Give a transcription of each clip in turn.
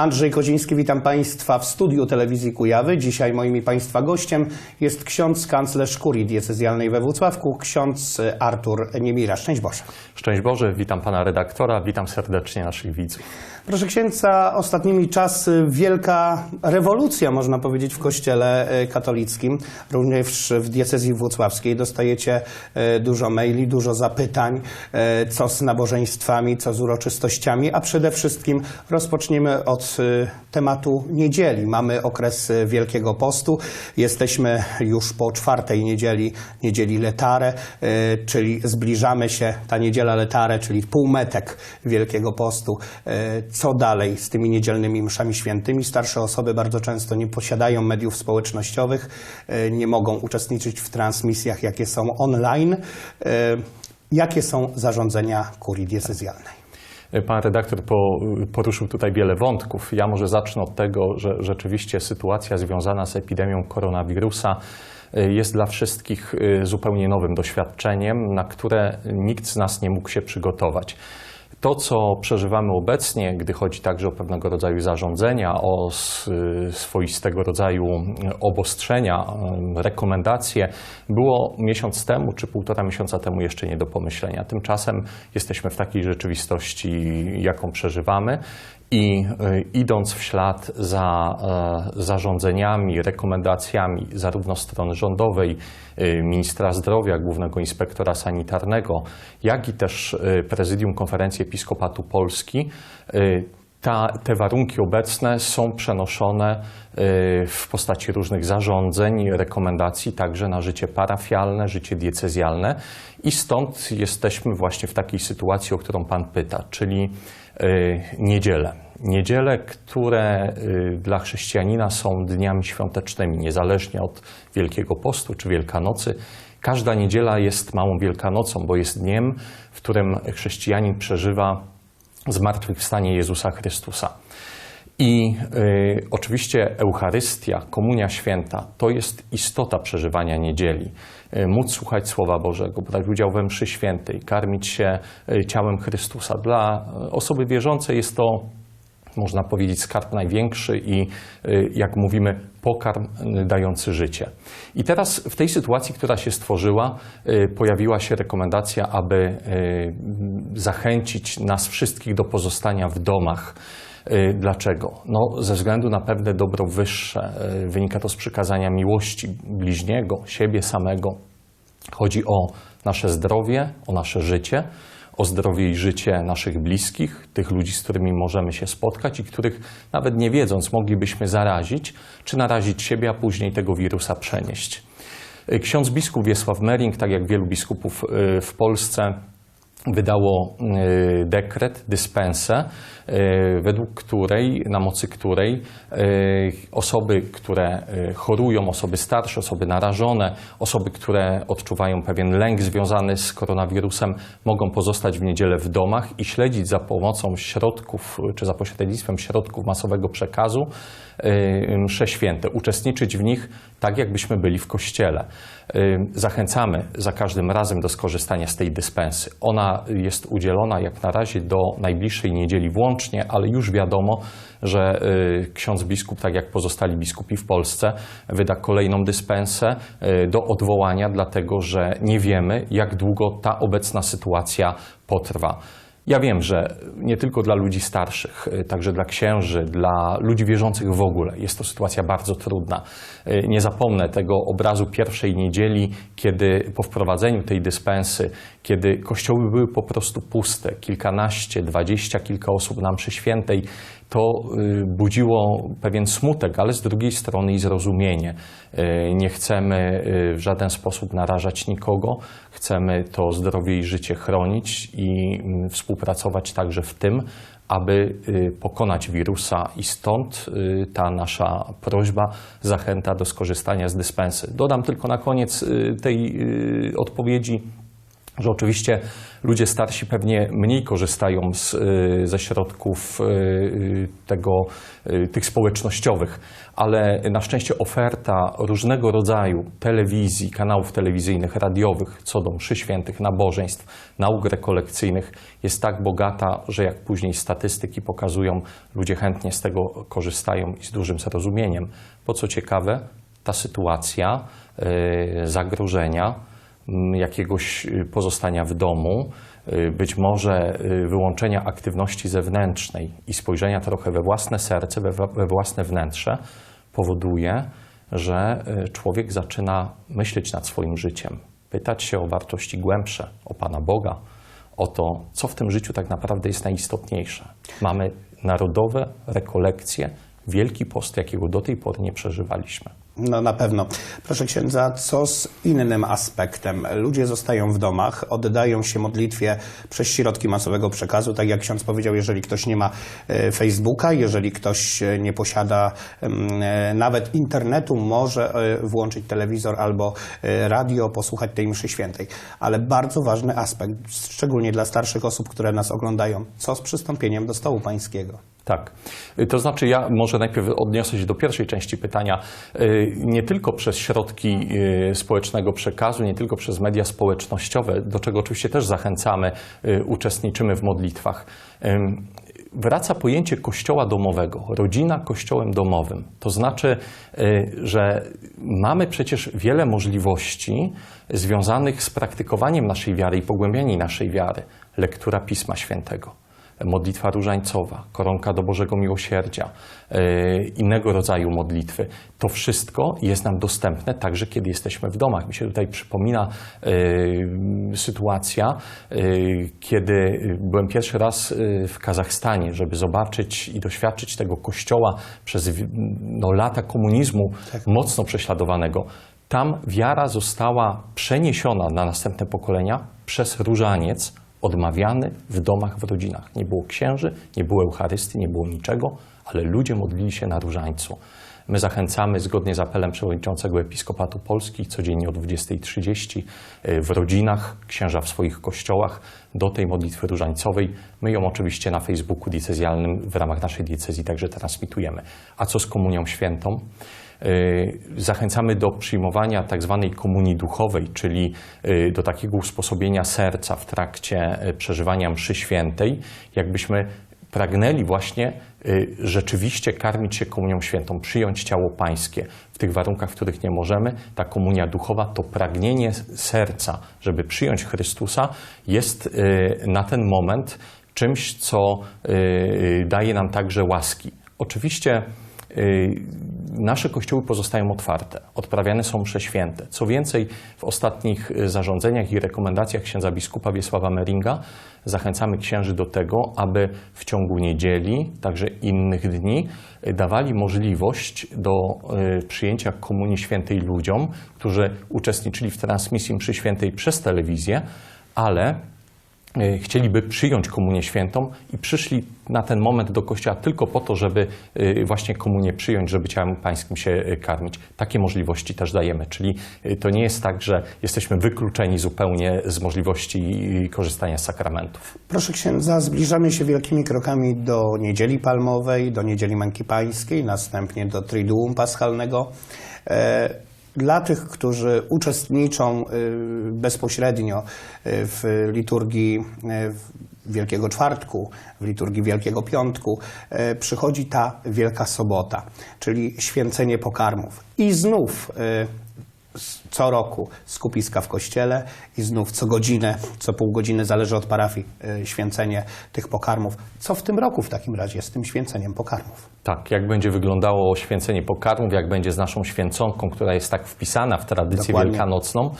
Andrzej Koziński, witam Państwa w studiu telewizji Kujawy. Dzisiaj moim i Państwa gościem jest ksiądz kanclerz kurii diecezjalnej we Włocławku, ksiądz Artur Niemira. Szczęść Boże. Szczęść Boże, witam pana redaktora, witam serdecznie naszych widzów. Proszę księdza, ostatnimi czasy wielka rewolucja, można powiedzieć, w kościele e, katolickim, również w diecezji włocławskiej. Dostajecie e, dużo maili, dużo zapytań, e, co z nabożeństwami, co z uroczystościami, a przede wszystkim rozpoczniemy od e, tematu niedzieli. Mamy okres e, Wielkiego Postu, jesteśmy już po czwartej niedzieli, niedzieli Letare, e, czyli zbliżamy się, ta niedziela Letare, czyli półmetek Wielkiego Postu. Co dalej z tymi niedzielnymi mszami świętymi? Starsze osoby bardzo często nie posiadają mediów społecznościowych, nie mogą uczestniczyć w transmisjach, jakie są online. Jakie są zarządzenia kurii diecezjalnej? Pan redaktor po, poruszył tutaj wiele wątków. Ja może zacznę od tego, że rzeczywiście sytuacja związana z epidemią koronawirusa y, jest dla wszystkich y, zupełnie nowym doświadczeniem, na które nikt z nas nie mógł się przygotować. To, co przeżywamy obecnie, gdy chodzi także o pewnego rodzaju zarządzenia, o y, swoistego rodzaju obostrzenia, y, rekomendacje, było miesiąc temu czy półtora miesiąca temu jeszcze nie do pomyślenia. Tymczasem jesteśmy w takiej rzeczywistości, jaką przeżywamy. I y, idąc w ślad za e, zarządzeniami, rekomendacjami zarówno strony rządowej, y, ministra zdrowia, głównego inspektora sanitarnego, jak i też prezydium Konferencji Episkopatu Polski, ta, te warunki obecne są przenoszone y, w postaci różnych zarządzeń, rekomendacji także na życie parafialne, życie diecezjalne i stąd jesteśmy właśnie w takiej sytuacji, o którą Pan pyta, czyli y, niedzielę. Niedziele, które y, dla chrześcijanina są dniami świątecznymi, niezależnie od Wielkiego Postu czy Wielkanocy. Każda niedziela jest małą Wielkanocą, bo jest dniem, w którym chrześcijanin przeżywa zmartwychwstanie Jezusa Chrystusa. I y, oczywiście Eucharystia, Komunia Święta to jest istota przeżywania niedzieli. Y, móc słuchać Słowa Bożego, brać udział we mszy świętej, karmić się y, ciałem Chrystusa. Dla y, osoby wierzącej jest to można powiedzieć, skarb największy i, y, jak mówimy, pokarm dający życie. I teraz w tej sytuacji, która się stworzyła, y, pojawiła się rekomendacja, aby y, zachęcić nas wszystkich do pozostania w domach. Dlaczego? No, ze względu na pewne dobro wyższe. Wynika to z przykazania miłości bliźniego, siebie samego. Chodzi o nasze zdrowie, o nasze życie, o zdrowie i życie naszych bliskich, tych ludzi, z którymi możemy się spotkać i których nawet nie wiedząc moglibyśmy zarazić, czy narazić siebie, a później tego wirusa przenieść. Ksiądz biskup Wiesław Mering, tak jak wielu biskupów y, w Polsce, wydało y, dekret, dyspensę, y, według której, na mocy której y, osoby, które chorują, osoby starsze, osoby narażone, osoby, które odczuwają pewien lęk związany z koronawirusem, mogą pozostać w niedzielę w domach i śledzić za pomocą środków, czy za pośrednictwem środków masowego przekazu msze święte, uczestniczyć w nich tak, jakbyśmy byli w kościele. Y, Zachęcamy za każdym razem do skorzystania z tej dyspensy. Ona jest udzielona jak na razie do najbliższej niedzieli włącznie, ale już wiadomo, że y, ksiądz biskup, tak jak pozostali biskupi w Polsce, wyda kolejną dyspensę y, do odwołania, dlatego że nie wiemy, jak długo ta obecna sytuacja potrwa. Ja wiem, że nie tylko dla ludzi starszych, y, także dla księży, dla ludzi wierzących w ogóle jest to sytuacja bardzo trudna. Y, Nie zapomnę tego obrazu pierwszej niedzieli, kiedy po wprowadzeniu tej dyspensy, kiedy kościoły były po prostu puste, kilkanaście, dwadzieścia kilka osób na mszy świętej, to y, budziło pewien smutek, ale z drugiej strony i zrozumienie. Y, Nie chcemy y, w żaden sposób narażać nikogo, chcemy to zdrowie i życie chronić i mm, współpracować także w tym, aby pokonać wirusa i stąd ta nasza prośba, zachęta do skorzystania z dyspensy. Dodam tylko na koniec tej odpowiedzi, że oczywiście ludzie starsi pewnie mniej korzystają z, y, ze środków y, y, tego, tych społecznościowych, ale na szczęście oferta różnego rodzaju telewizji, kanałów telewizyjnych, radiowych, co do mszy świętych, nabożeństw, nauk rekolekcyjnych jest tak bogata, że jak później statystyki pokazują, ludzie chętnie z tego korzystają i z dużym zrozumieniem. Bo co ciekawe, ta sytuacja zagrożenia, jakiegoś y, pozostania w domu, y, być może y, wyłączenia aktywności zewnętrznej i spojrzenia trochę we własne serce, we, własne wnętrze, powoduje, że człowiek zaczyna myśleć nad swoim życiem, pytać się o wartości głębsze, o Pana Boga, o to, co w tym życiu tak naprawdę jest najistotniejsze. Mamy narodowe rekolekcje, wielki post, jakiego do tej pory nie przeżywaliśmy. No na pewno. Proszę księdza, co z innym aspektem? Ludzie zostają w domach, oddają się modlitwie przez środki masowego przekazu. Tak jak ksiądz powiedział, jeżeli ktoś nie ma e, Facebooka, jeżeli ktoś e, nie posiada mm, e, nawet internetu, może włączyć telewizor albo radio, posłuchać tej mszy świętej. Ale bardzo ważny aspekt, szczególnie dla starszych osób, które nas oglądają, co z przystąpieniem do stołu pańskiego? Tak. Y, To znaczy, ja może najpierw odniosę się do pierwszej części pytania. Y, Nie tylko przez środki y, społecznego przekazu, nie tylko przez media społecznościowe, do czego oczywiście też zachęcamy, uczestniczymy w modlitwach. Wraca pojęcie kościoła domowego, rodzina kościołem domowym. To znaczy, że mamy przecież wiele możliwości związanych z praktykowaniem naszej wiary i pogłębianiem naszej wiary. Lektura Pisma Świętego modlitwa różańcowa, koronka do Bożego Miłosierdzia, e, innego rodzaju modlitwy. To wszystko jest nam dostępne także, kiedy jesteśmy w domach. Mi się tutaj przypomina e, sytuacja, e, kiedy byłem pierwszy raz w Kazachstanie, żeby zobaczyć i doświadczyć tego kościoła przez no, lata komunizmu mocno prześladowanego. Tam wiara została przeniesiona na następne pokolenia przez różaniec, odmawiany w domach, w rodzinach. Nie było księży, nie było Eucharystii, nie było niczego, ale ludzie modlili się na różańcu. My zachęcamy, zgodnie z apelem przewodniczącego Episkopatu Polski, codziennie o 20.30 y, w rodzinach, księża w swoich kościołach, do tej modlitwy różańcowej. My ją oczywiście na Facebooku diecezjalnym w ramach naszej diecezji także transmitujemy. A co z Komunią Świętą? Y, Zachęcamy do przyjmowania tak zwanej komunii duchowej, czyli y, do takiego usposobienia serca w trakcie y, przeżywania mszy świętej, jakbyśmy pragnęli właśnie rzeczywiście karmić się komunią świętą, przyjąć ciało pańskie w tych warunkach, w których nie możemy. Ta komunia duchowa, to pragnienie serca, żeby przyjąć Chrystusa, jest na ten moment czymś, co daje nam także łaski. Oczywiście Nasze kościoły pozostają otwarte, odprawiane są msze święte. Co więcej, w ostatnich y, zarządzeniach i rekomendacjach księdza biskupa Wiesława Meringa zachęcamy księży do tego, aby w ciągu niedzieli, także innych dni, y, dawali możliwość do y, przyjęcia Komunii Świętej ludziom, którzy uczestniczyli w transmisji mszy świętej przez telewizję, ale chcieliby przyjąć komunię świętą i przyszli na ten moment do kościoła tylko po to, żeby e, właśnie komunię przyjąć, żeby ciałem pańskim się e, karmić. Takie możliwości też dajemy, czyli e, to nie jest tak, że jesteśmy wykluczeni zupełnie z możliwości e, korzystania z sakramentów. Proszę księdza, zbliżamy się wielkimi krokami do Niedzieli Palmowej, do Niedzieli Męki Pańskiej, następnie do Triduum Paschalnego. E, Dla tych, którzy uczestniczą y, bezpośrednio y, w liturgii y, Wielkiego Czwartku, w liturgii Wielkiego Piątku, przychodzi ta Wielka Sobota, czyli święcenie pokarmów. I znów co roku skupiska w kościele i znów co godzinę, co pół godziny, zależy od parafii, y, święcenie tych pokarmów. Co w tym roku w takim razie z tym święceniem pokarmów? Tak, jak będzie wyglądało święcenie pokarmów, jak będzie z naszą święconką, która jest tak wpisana w tradycję Dokładnie. wielkanocną.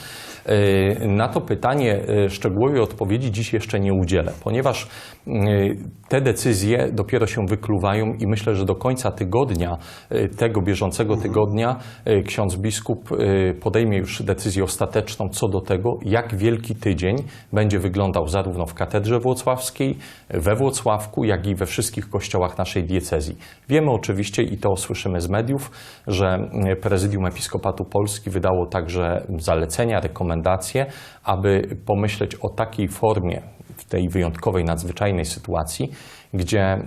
Yy, Na to pytanie yy, szczegółowej odpowiedzi dziś jeszcze nie udzielę, ponieważ te decyzje dopiero się wykluwają i myślę, że do końca tygodnia, yy, tego bieżącego tygodnia, yy, ksiądz biskup podejmie już decyzję ostateczną co do tego, jak Wielki Tydzień będzie wyglądał zarówno w katedrze włocławskiej, we Włocławku, jak i we wszystkich kościołach naszej diecezji. Wiemy oczywiście, i to słyszymy z mediów, że Prezydium Episkopatu Polski wydało także zalecenia, rekomendacje, aby pomyśleć o takiej formie w tej wyjątkowej, nadzwyczajnej sytuacji, gdzie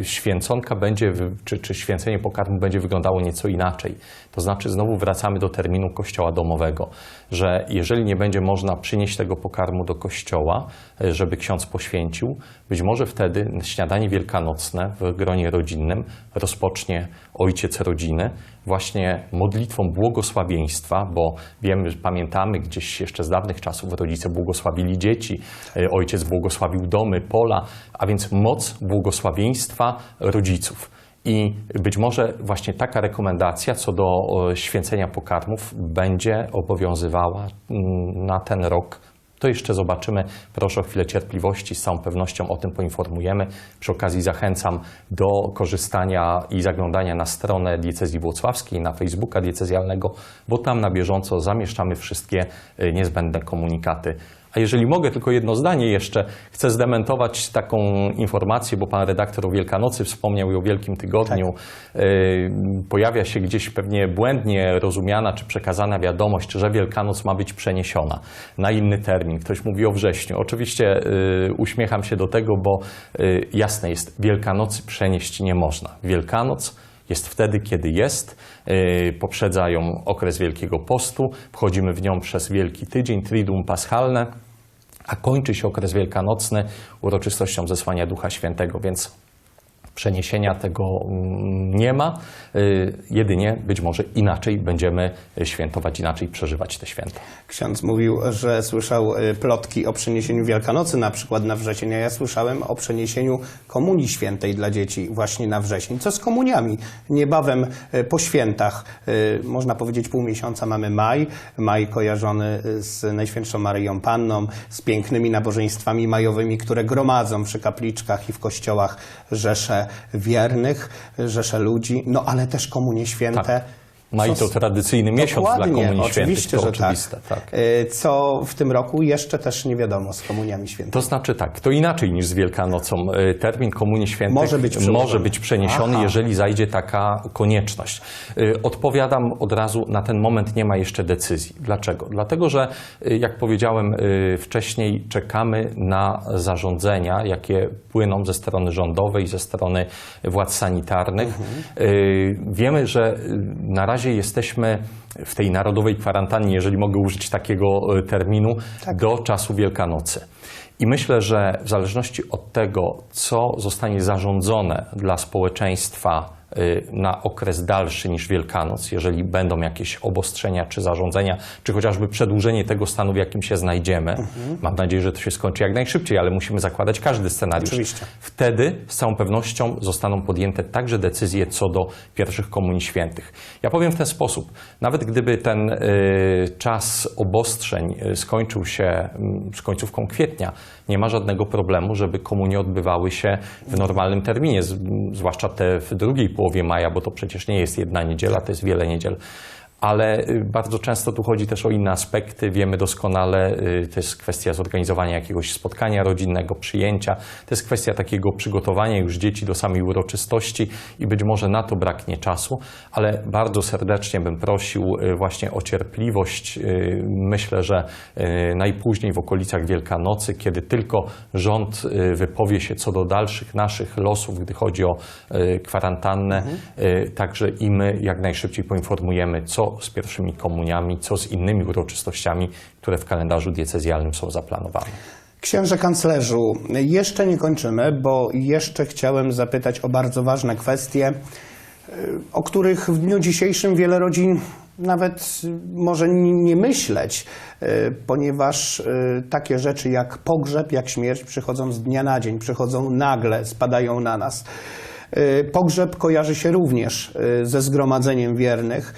y, święconka będzie, czy, czy święcenie pokarmu będzie wyglądało nieco inaczej. To znaczy znowu wracamy do terminu kościoła domowego, że jeżeli nie będzie można przynieść tego pokarmu do kościoła, y, żeby ksiądz poświęcił, być może wtedy śniadanie wielkanocne w gronie rodzinnym rozpocznie ojciec rodziny właśnie modlitwą błogosławieństwa, bo wiemy, pamiętamy gdzieś jeszcze z dawnych czasów rodzice błogosławili dzieci, y, ojciec błogosławił domy, pola, a więc moc błogosławieństwa rodziców. I być może właśnie taka rekomendacja co do święcenia pokarmów będzie obowiązywała mm, na ten rok. To jeszcze zobaczymy. Proszę o chwilę cierpliwości, z całą pewnością o tym poinformujemy. Przy okazji zachęcam do korzystania i zaglądania na stronę diecezji włocławskiej, na Facebooka diecezjalnego, bo tam na bieżąco zamieszczamy wszystkie e, niezbędne komunikaty. A jeżeli mogę, tylko jedno zdanie jeszcze. Chcę zdementować taką informację, bo pan redaktor o Wielkanocy wspomniał i o Wielkim Tygodniu. Y, Pojawia się gdzieś pewnie błędnie rozumiana czy przekazana wiadomość, że Wielkanoc ma być przeniesiona na inny termin. Ktoś mówi o wrześniu. Oczywiście y, uśmiecham się do tego, bo y, jasne jest, Wielkanocy przenieść nie można. Wielkanoc jest wtedy, kiedy jest. Yy, Poprzedza ją okres Wielkiego Postu, wchodzimy w nią przez Wielki Tydzień, Triduum Paschalne, a kończy się okres wielkanocny uroczystością zesłania Ducha Świętego, więc przeniesienia tego mm, nie ma. Yy, Jedynie być może inaczej będziemy świętować, inaczej przeżywać te święta. Ksiądz mówił, że słyszał y, plotki o przeniesieniu Wielkanocy na przykład na wrzesień, a ja słyszałem o przeniesieniu Komunii Świętej dla dzieci właśnie na wrzesień. Co z komuniami? Niebawem y, po świętach, y, można powiedzieć pół miesiąca mamy maj, maj kojarzony y, z Najświętszą Maryją Panną, z pięknymi nabożeństwami majowymi, które gromadzą przy kapliczkach i w kościołach rzesze wiernych, rzesze ludzi, no ale też Komunie Święte. Tak. Maj Co to tradycyjny miesiąc dla Komunii oczywiście, Świętych, to że oczywiste. tak. tak. Co w tym roku jeszcze też nie wiadomo z komuniami świętymi. To znaczy tak, to inaczej niż z Wielkanocą. Y, Termin Komunii Świętych Może być przełożony. może być przeniesiony, Aha. jeżeli zajdzie taka konieczność. Y, Odpowiadam od razu, na ten moment nie ma jeszcze decyzji. Dlaczego? Dlatego, że jak powiedziałem wcześniej, czekamy na zarządzenia, jakie płyną ze strony rządowej, ze strony władz sanitarnych. Y, Wiemy, że na razie jesteśmy w tej narodowej kwarantannie, jeżeli mogę użyć takiego y, terminu, do czasu Wielkanocy. I myślę, że w zależności od tego, co zostanie zarządzone dla społeczeństwa na okres dalszy niż Wielkanoc, jeżeli będą jakieś obostrzenia czy zarządzenia, czy chociażby przedłużenie tego stanu, w jakim się znajdziemy, mam nadzieję, że to się skończy jak najszybciej, ale musimy zakładać każdy scenariusz. Oczywiście. Wtedy z całą pewnością zostaną podjęte także decyzje co do pierwszych komunii świętych. Ja powiem w ten sposób, nawet gdyby ten y, czas obostrzeń y, skończył się mm, z końcówką kwietnia, nie ma żadnego problemu, żeby komunie odbywały się w normalnym terminie, z, zwłaszcza te w drugiej połowie maja, bo to przecież nie jest jedna niedziela, to jest wiele niedziel. Ale y, bardzo często tu chodzi też o inne aspekty. Wiemy doskonale, y, to jest kwestia zorganizowania jakiegoś spotkania rodzinnego, przyjęcia. To jest kwestia takiego przygotowania już dzieci do samej uroczystości i być może na to braknie czasu, ale bardzo serdecznie bym prosił y, właśnie o cierpliwość. Myślę, że najpóźniej w okolicach Wielkanocy, kiedy tylko rząd wypowie się co do dalszych naszych losów, gdy chodzi o kwarantannę, y, także i my jak najszybciej poinformujemy, co z pierwszymi komuniami, co z innymi uroczystościami, które w kalendarzu diecezjalnym są zaplanowane. Księże kanclerzu, jeszcze nie kończymy, bo jeszcze chciałem zapytać o bardzo ważne kwestie, o których w dniu dzisiejszym wiele rodzin nawet może nie myśleć, ponieważ y, takie rzeczy jak pogrzeb, jak śmierć przychodzą z dnia na dzień, przychodzą nagle, spadają na nas. Y, Pogrzeb kojarzy się również y, ze zgromadzeniem wiernych.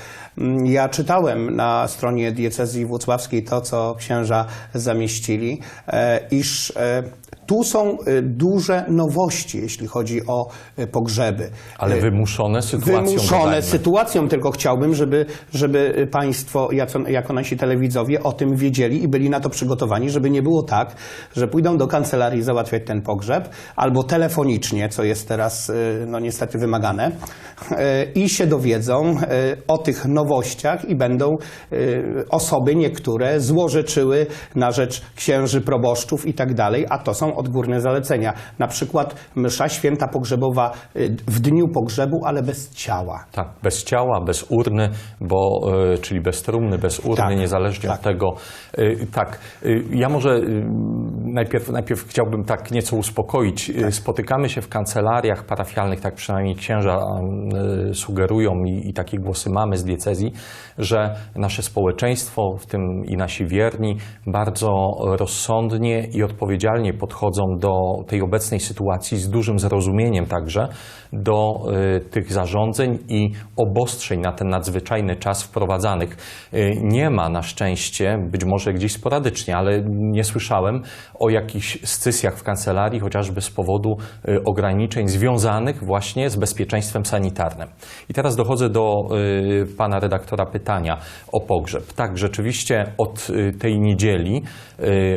Ja czytałem na stronie diecezji włocławskiej to, co księża zamieścili, e, iż e, tu są e, duże nowości, jeśli chodzi o pogrzeby. Ale wymuszone sytuacją. Wymuszone dodajmy. sytuacją, tylko chciałbym, żeby, żeby Państwo, jako, nasi telewidzowie, o tym wiedzieli i byli na to przygotowani, żeby nie było tak, że pójdą do kancelarii załatwiać ten pogrzeb, albo telefonicznie, co jest teraz no, niestety wymagane, i się dowiedzą o tych nowościach i będą y, osoby niektóre złorzeczyły na rzecz księży, proboszczów i tak dalej, a to są odgórne zalecenia. Na przykład msza święta pogrzebowa y, w dniu pogrzebu, ale bez ciała. Tak, bez ciała, bez urny, bo, e, czyli bez trumny, bez urny, Tak, niezależnie tak. od tego. Tak, ja może najpierw, najpierw chciałbym tak nieco uspokoić. E, Spotykamy się w kancelariach parafialnych, tak przynajmniej księża e, sugerują i, i takie głosy mamy z diecezji, że nasze społeczeństwo, w tym i nasi wierni, bardzo rozsądnie i odpowiedzialnie podchodzą do tej obecnej sytuacji z dużym zrozumieniem także do y, tych zarządzeń i obostrzeń na ten nadzwyczajny czas wprowadzanych. Y, nie ma na szczęście, być może gdzieś sporadycznie, ale nie słyszałem o jakichś scysjach w kancelarii, chociażby z powodu y, ograniczeń związanych właśnie z bezpieczeństwem sanitarnym. I teraz dochodzę do y, pana redaktora pytania o pogrzeb. Tak, rzeczywiście od y, tej niedzieli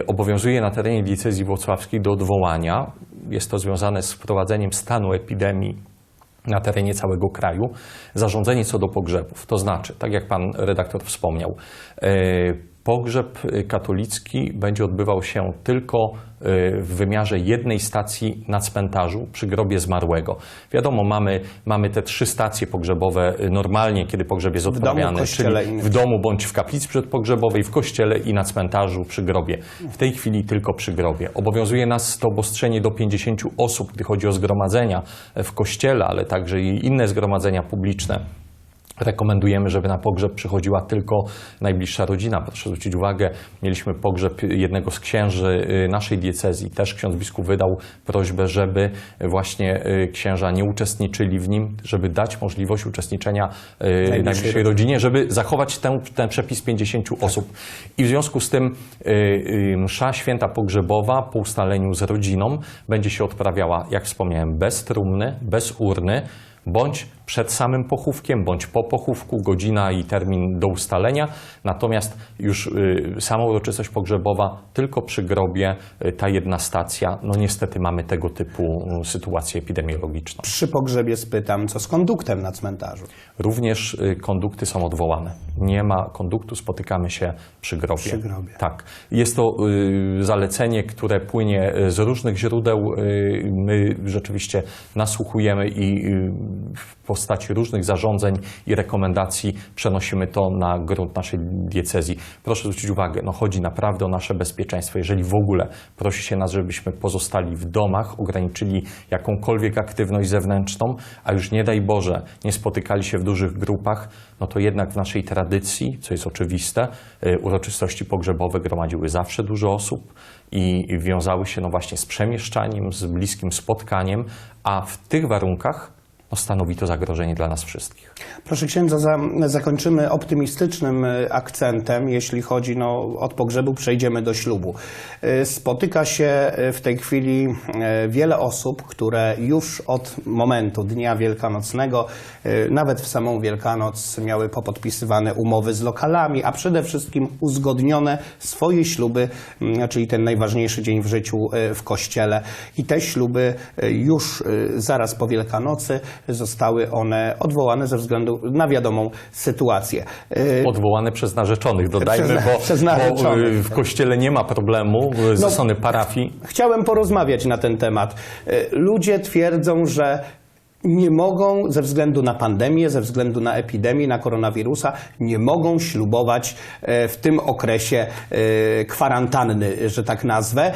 obowiązuje na terenie diecezji włocławskiej do odwołania. Jest to związane z wprowadzeniem stanu epidemii na terenie całego kraju, zarządzenie co do pogrzebów. To znaczy, tak jak pan redaktor wspomniał, Pogrzeb y, katolicki będzie odbywał się tylko y, w wymiarze jednej stacji na cmentarzu przy grobie zmarłego. Wiadomo, mamy, mamy te trzy stacje pogrzebowe y, normalnie, kiedy pogrzeb jest domu, w odprawiany, kościele czyli w domu bądź w kaplicy przedpogrzebowej, w kościele i na cmentarzu przy grobie. W tej chwili tylko przy grobie. Obowiązuje nas to obostrzenie do 50 osób, gdy chodzi o zgromadzenia w kościele, ale także i inne zgromadzenia publiczne. Rekomendujemy, żeby na pogrzeb przychodziła tylko najbliższa rodzina. Proszę zwrócić uwagę, mieliśmy pogrzeb jednego z księży y, naszej diecezji. Też ksiądz biskup wydał prośbę, żeby właśnie y, księża nie uczestniczyli w nim, żeby dać możliwość uczestniczenia y, najbliższej rodzinie, żeby zachować ten, ten przepis 50 osób. I w związku z tym y, y, msza święta pogrzebowa po ustaleniu z rodziną będzie się odprawiała, jak wspomniałem, bez trumny, bez urny, bądź przed samym pochówkiem, bądź po pochówku, godzina i termin do ustalenia. Natomiast już y, sama uroczystość pogrzebowa tylko przy grobie, y, ta jedna stacja. No niestety mamy tego typu y, sytuację epidemiologiczną. Przy pogrzebie spytam, co z konduktem na cmentarzu? Również y, kondukty są odwołane. Nie ma konduktu, spotykamy się przy grobie. Przy grobie. Tak. Jest to y, zalecenie, które płynie z różnych źródeł. Y, my rzeczywiście nasłuchujemy i y, postaci różnych zarządzeń i rekomendacji przenosimy to na grunt naszej diecezji. Proszę zwrócić uwagę, no chodzi naprawdę o nasze bezpieczeństwo. Jeżeli w ogóle prosi się nas, żebyśmy pozostali w domach, ograniczyli jakąkolwiek aktywność zewnętrzną, a już nie daj Boże, nie spotykali się w dużych grupach, no to jednak w naszej tradycji, co jest oczywiste, y, uroczystości pogrzebowe gromadziły zawsze dużo osób i wiązały się no właśnie z przemieszczaniem, z bliskim spotkaniem, a w tych warunkach no stanowi to zagrożenie dla nas wszystkich. Proszę księdza, za, zakończymy optymistycznym e, akcentem. Jeśli chodzi no, od pogrzebu, przejdziemy do ślubu. E, Spotyka się e, w tej chwili wiele osób, które już od momentu Dnia Wielkanocnego, nawet w samą Wielkanoc, miały popodpisywane umowy z lokalami, a przede wszystkim uzgodnione swoje śluby, czyli ten najważniejszy dzień w życiu w kościele. I te śluby już zaraz po Wielkanocy zostały one odwołane ze względu na wiadomą sytuację. E, Odwołane przez narzeczonych, dodajmy, Przez- bo, przez bo narzeczonych, y, w kościele nie ma problemu y, ze No. strony parafii. Chciałem porozmawiać na ten temat. Ludzie twierdzą, że nie mogą ze względu na pandemię, ze względu na epidemię, na koronawirusa, nie mogą ślubować w tym okresie kwarantanny, że tak nazwę.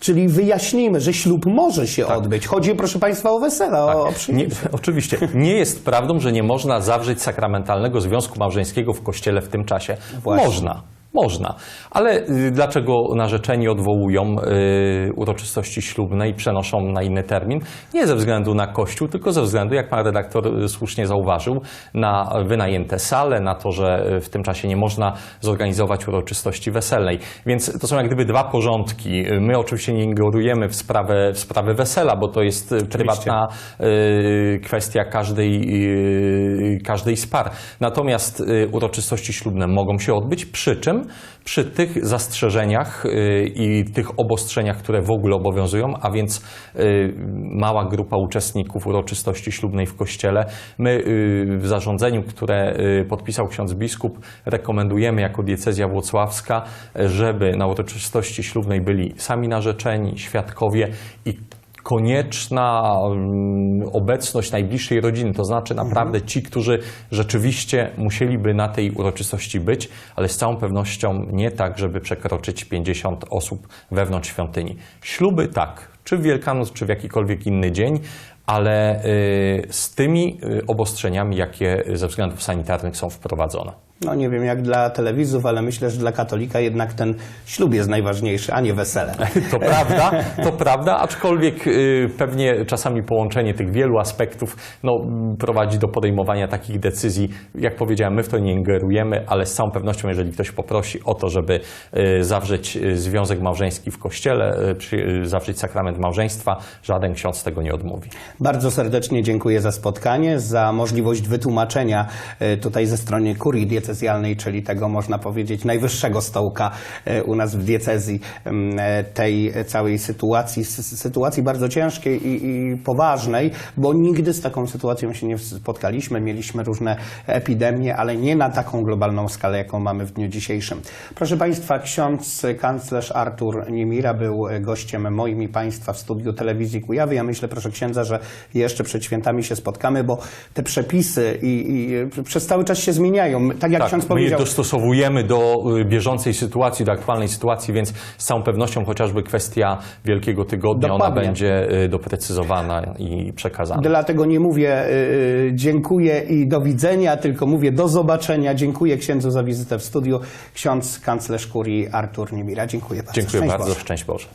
Czyli wyjaśnijmy, że ślub może się odbyć. Chodzi, proszę Państwa, o wesele, o, o Nie, oczywiście. Nie jest prawdą, że nie można zawrzeć sakramentalnego związku małżeńskiego w kościele w tym czasie. Właśnie. Można. Można. Ale y, dlaczego narzeczeni odwołują y, uroczystości ślubne i przenoszą na inny termin? Nie ze względu na Kościół, tylko ze względu, jak pan redaktor y, słusznie zauważył, na wynajęte sale, na to, że w tym czasie nie można zorganizować uroczystości weselnej. Więc to są jak gdyby dwa porządki. My oczywiście nie ingerujemy w sprawę, w sprawę wesela, bo to jest prywatna kwestia każdej, każdej z par. Natomiast uroczystości ślubne mogą się odbyć, przy czym przy tych zastrzeżeniach y, i tych obostrzeniach, które w ogóle obowiązują, a więc y, mała grupa uczestników uroczystości ślubnej w kościele. My y, w zarządzeniu, które podpisał ksiądz biskup, rekomendujemy jako diecezja włocławska, żeby na uroczystości ślubnej byli sami narzeczeni, świadkowie i konieczna mm, obecność najbliższej rodziny, to znaczy naprawdę ci, którzy rzeczywiście musieliby na tej uroczystości być, ale z całą pewnością nie tak, żeby przekroczyć 50 osób wewnątrz świątyni. Śluby tak, czy w Wielkanoc, czy w jakikolwiek inny dzień, ale y, z tymi y, obostrzeniami, jakie ze względów sanitarnych są wprowadzone. No nie wiem jak dla telewizów, ale myślę, że dla katolika jednak ten ślub jest najważniejszy, a nie wesele. To prawda, to prawda, aczkolwiek y, pewnie czasami połączenie tych wielu aspektów no, prowadzi do podejmowania takich decyzji. Jak powiedziałem, my w to nie ingerujemy, ale z całą pewnością, jeżeli ktoś poprosi o to, żeby y, zawrzeć y, związek małżeński w kościele, y, przy, y, zawrzeć sakrament małżeństwa, żaden ksiądz tego nie odmówi. Bardzo serdecznie dziękuję za spotkanie, za możliwość wytłumaczenia tutaj ze strony kurii diecezjalnej, czyli tego można powiedzieć najwyższego stołka e, u nas w diecezji em, e, tej całej sytuacji, sytuacji bardzo ciężkiej i, i poważnej, bo nigdy z taką sytuacją się nie spotkaliśmy. Mieliśmy różne epidemie, ale nie na taką globalną skalę, jaką mamy w dniu dzisiejszym. Proszę Państwa, ksiądz kanclerz Artur Niemira był gościem moim i Państwa w studiu telewizji Kujawy. Ja myślę, proszę księdza, że jeszcze przed świętami się spotkamy, bo te przepisy i, i przez cały czas się zmieniają. Tak jak tak, ksiądz powiedział. My je dostosowujemy do y, bieżącej sytuacji, do aktualnej sytuacji, więc z całą pewnością chociażby kwestia Wielkiego Tygodnia, Dokładnie. ona będzie y, doprecyzowana i przekazana. Dlatego nie mówię y, dziękuję i do widzenia, tylko mówię do zobaczenia. Dziękuję księdzu za wizytę w studiu. Ksiądz kanclerz kurii Artur Niemira. Dziękuję bardzo. Dziękuję szczęść bardzo. Boże. Szczęść Boże.